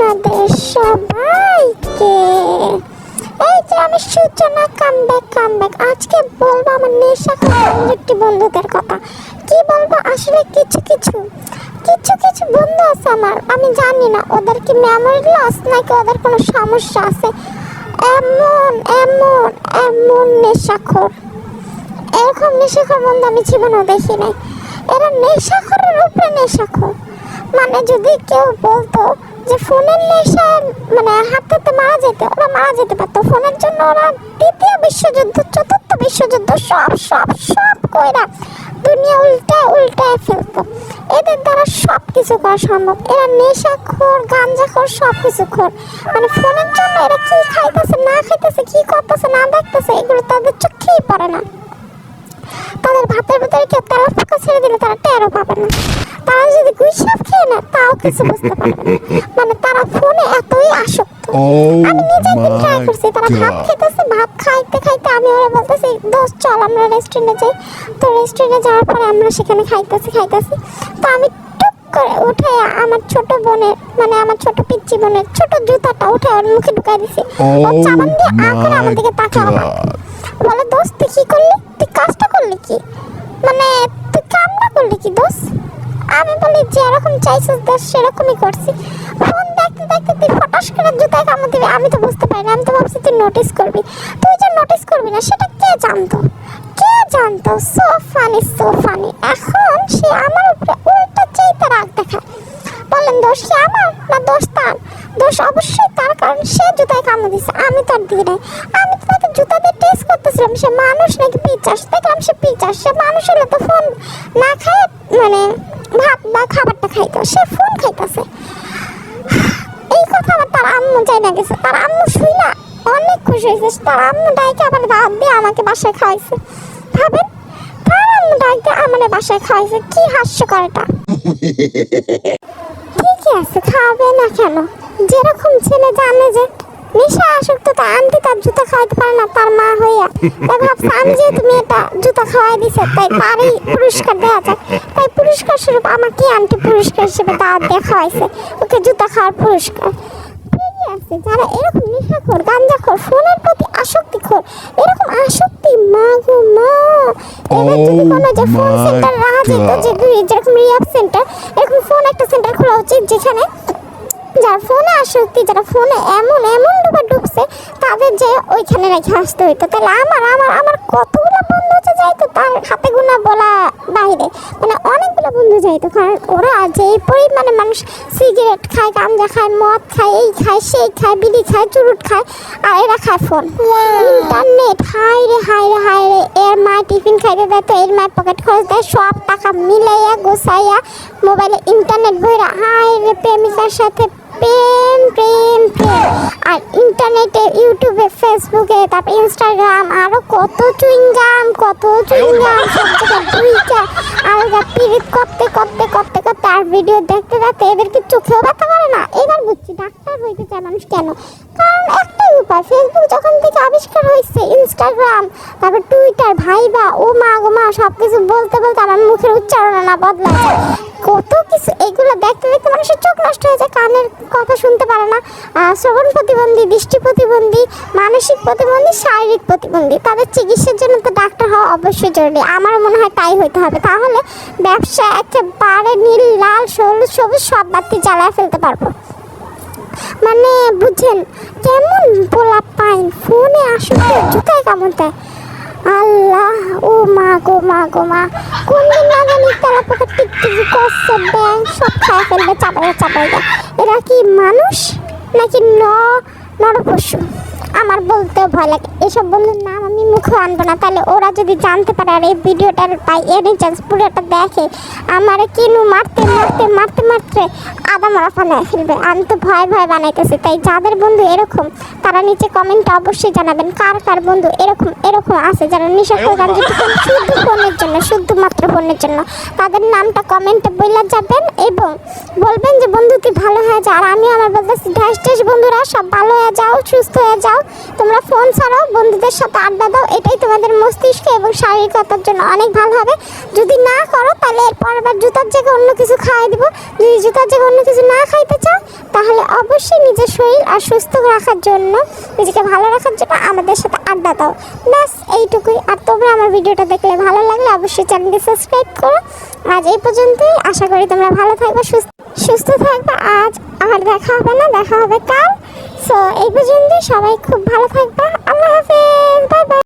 আপনাদের সবাইকে। এই যে আমি সূচনা কামব্যাক কামব্যাক আজকে বলব আমার নেশা একটি বন্ধুদের কথা। কি বলব? আসলে কিছু কিছু কিছু কিছু বন্ধু আছে আমার। আমি জানি না ওদের কি মেমোরি লস নাকি ওদের কোনো সমস্যা আছে। এমন এমন এমন নেশাখোর। এরকম নেশাখোর বন্ধু আমি জীবনেও দেখি নাই। এরা নেশাখোরের উপরে নেশাখোর। মানে যদি কেউ বলতো যে ফোনের নেশায় মানে হাতে মারা যেতে, ওরা মারা যেতে পারতো। ফোনের জন্য ওরা দ্বিতীয় বিশ্বযুদ্ধ, চতুর্থ বিশ্বযুদ্ধ, সব সব সব কইরা দুনিয়া উল্টা উল্টায় ফেলতো। এদের দ্বারা সব কিছু করা সম্ভব। এরা নেশাখোর, গাঞ্জাখোর সব কিছু খোর। মানে ফোনের জন্য এরা কি খাইতেছে, না খাইতেছে, কি করতেছে, না দেখতেছে, এগুলো তাদের চোখেই পড়ে না। তাদের ভাতের ভিতরে কেউ তেলা ফাঁকা ছেড়ে দিলে তারা টেরও পাবে না। তারা যদি গুইসাপ খেয়ে নেয় তাও কিছু বুঝতে পারবে না। মানে তারা ফোনে এতই আসক্ত। আমি নিজে একদিন ট্রাই করছি তারা ভাত. খেতেছে ভাত খাইতে খাইতে আমি ওরা বলতেছি দোস্ত চল আমরা রেস্টুরেন্টে যাই। তো রেস্টুরেন্টে যাওয়ার পরে আমরা সেখানে খাইতেছি খাইতেছি। তো আমি করে উঠে আমার ছোট বোনের মানে আমার ছোট পিচ্চি বোনের ছোট জুতাটা উঠে ওর মুখে ঢুকাই দিছি। ও Oh চাবান দিয়ে আ করে আমার দিকে তাকালো না বলে দোস্ত তুই কি করলি? তুই কাজটা করলি কি? মানে তুই কামটা করলি কি দোস্ত? আমি বলি চাইছিস সেরকমই করছি। ফোন দেখতে দেখতে তুই ফটাস করে জুতায় কামড় দিবি। আমি তো বুঝতে পারি না আমি তো ভাবছি তুই নোটিস করবি। তুই যে নোটিস করবি না সেটা কে জানতো? কে জানতো? সো ফানি সো ফানি এখন সে আমার উপরে দোষ আমার? না দোষ তার? দোষ অবশ্যই তার, কারণ সে জুতায় কামড় দিয়েছে আমি তার দিই নাই। আমি তো তাকে জুতা দিয়ে টেস্ট করতেছিলাম। সে মানুষ নাকি পিচাস দেখলাম সে পিচাস সে মানুষ হলে তো ফোন না খায় মানে ভাত বা খাবারটা খাইতো। সে ফোন খাইতেছে। এই কথা আবার তার আম্মু যাই না গেছে। তার আম্মু শুই না। অনেক খুশি হয়েছে। তার আম্মু ডাইকে আবার দাওয়াত দিয়ে আমাকে বাসায় খাওয়াইছে। ভাবেন? তার আম্মু ডাইকে আমার বাসায় খাওয়াইছে। কি হাস্যকর এটা। আছে খাওয়াবে না কেন? যেরকম ছেলে জানে যে নেশা আসক্ত, তো আন্টি তার জুতা খাওয়াইতে পারে না, তার মা হইয়া। তাই ভাবছে, আমি যেহেতু মেয়েটা জুতা খাওয়াই দিছে, তাই তারই পুরস্কার দেওয়া যাক। তাই পুরস্কার স্বরূপ আমাকে আন্টি পুরস্কার হিসেবে দাওয়াত দিয়ে খাওয়াইছে? ওকে জুতা খাওয়ার পুরস্কার। যারা এরকম নেশাখোর, গাঞ্জাখোর, ফোনের প্রতি আসক্তিখোর, এরকম আসক্তি, মা গো, মা। এদের যদি Oh কোনো যে ফোন সেন্টার রাখা যেত যে যেরকম রিয়াব সেন্টার এরকম ফোন একটা সেন্টার খোলা উচিত যেখানে যারা ফোনে আসক্তি যারা ফোনে এমন এমন ডুবে ডুবছে তাদের যে ওইখানে রেখে আসতে হইতো। তাহলে আমার আমার আমার কতগুলো যাইতো তার হাতে গোনা বলা বাইরে মানে অনেকগুলো বন্ধু যাইতো কারণ ওরা যে পরিমাণে মানুষ সিগারেট খায় গাঞ্জা খায় মদ খায় এই খায় সেই খায় বিড়ি খায় চুরুট খায় আর এরা খায় ফোন। ইন্টারনেট হাই রে হাই রে হাই রে এর মা টিফিন খাইতে দেয় তো এর মা পকেট খরচ দেয় সব টাকা মিলাইয়া গোছাইয়া মোবাইলে ইন্টারনেট বইরা হাই রে প্রেমিকার সাথে প্রেম প্রেম প্রেম। আর ইন্টারনেটে, ইউটিউবে, ফেসবুকে, তারপর ইনস্টাগ্রাম, আরও কত চুইংগাম কত চুইংগাম আর আলগা পিরিত করতে করতে করতে করতে আর ভিডিও দেখতে দেখতে এদেরকে চোখেও ব্যথা করে না? এবার বুঝছি, ডাক্তার হইতে চায় মানুষ কেন? কারণ একটাই উপায় ফেসবুক যখন থেকে আবিষ্কার হয়েছে ইনস্টাগ্রাম তারপর টুইটার ভাইবা ও মা গো মা সব কিছু বলতে বলতে আমার মুখের উচ্চারণ না বদলা কত কিছু, এগুলো দেখতে দেখতে মানুষের চোখ নষ্ট হয়ে যায়, কানের কথা শুনতে পারে না। শ্রবণ প্রতিবন্ধী, দৃষ্টি প্রতিবন্ধী, মানসিক প্রতিবন্ধী, শারীরিক প্রতিবন্ধী, তাদের চিকিৎসার জন্য তো ডাক্তার হওয়া অবশ্যই জরুরি। আমার মনে হয় তাই হইতে হবে। তাহলে ব্যবসা একেবারে নীল, লাল, সবুজ সবুজ সব বাতি জ্বালায় ফেলতে পারব। মানে বুঝেন কেমন পোলা পাইন, ফোনে আসলে জুতায় কেমন দেয়। আল্লাহ, ও মা গো মা গো, মা। কোন দিন না জানি তারা পোকা টিকটিকি করছে, ব্যাং, সব খায় ফেলবে চাপাইয়া চাপাইয়া এরা কি মানুষ নাকি ন নরপশু? আমার বলতেও ভয় লাগে। এসব বন্ধুর নাম আমি মুখে আনব না। তাহলে ওরা যদি জানতে পারে আর এই ভিডিওটার পাই এনি চান্স পুরোটা দেখে আমার কিনু মারতে মারতে মারতে মারতে আদা মারা ফানায় ফেলবে। আমি তো ভয় ভয় বানাইতেছি। তাই যাদের বন্ধু এরকম তারা নিচে কমেন্টে অবশ্যই জানাবেন। কার কার বন্ধু এরকম এরকম আছে? যারা নিশাখোর গাঞ্জি শুধু ফোনের জন্য শুধুমাত্র ফোনের জন্য তাদের নামটা কমেন্টে বইলা যাবেন এবং বলবেন যে বন্ধু তুই ভালো হয়ে যা। আর আমি আমার বলতেছি ঢ্যাস ঢ্যাস বন্ধুরা সব ভালো হয়ে যাও সুস্থ হয়ে যাও। তোমরা ফোন ছাড়াও বন্ধুদের সাথে আড্ডা দাও, এটাই তোমাদের মস্তিষ্ক এবং শারীরিকতার জন্য অনেক ভালো হবে। যদি না করো, তাহলে এরপর আবার জুতার জায়গায় অন্য কিছু খাওয়াই দিব। যদি জুতার জায়গায় অন্য কিছু না খাইতে চাও, তাহলে অবশ্যই নিজের শরীর আর সুস্থ রাখার জন্য, নিজেকে ভালো রাখার জন্য আমাদের সাথে আড্ডা দাও। ব্যাস, এইটুকুই। আর তোমরা আমার ভিডিওটা দেখলে ভালো লাগলে অবশ্যই চ্যানেলটি সাবস্ক্রাইব করো। আজ এই পর্যন্তই। আশা করি তোমরা ভালো থাকবে, সুস্থ সুস্থ থাকবে। আজ আর দেখা হবে না, দেখা হবে কাল। সো এই পর্যন্ত সবাই খুব ভালো থাকবে। আল্লাহ হাফেজ। Bye bye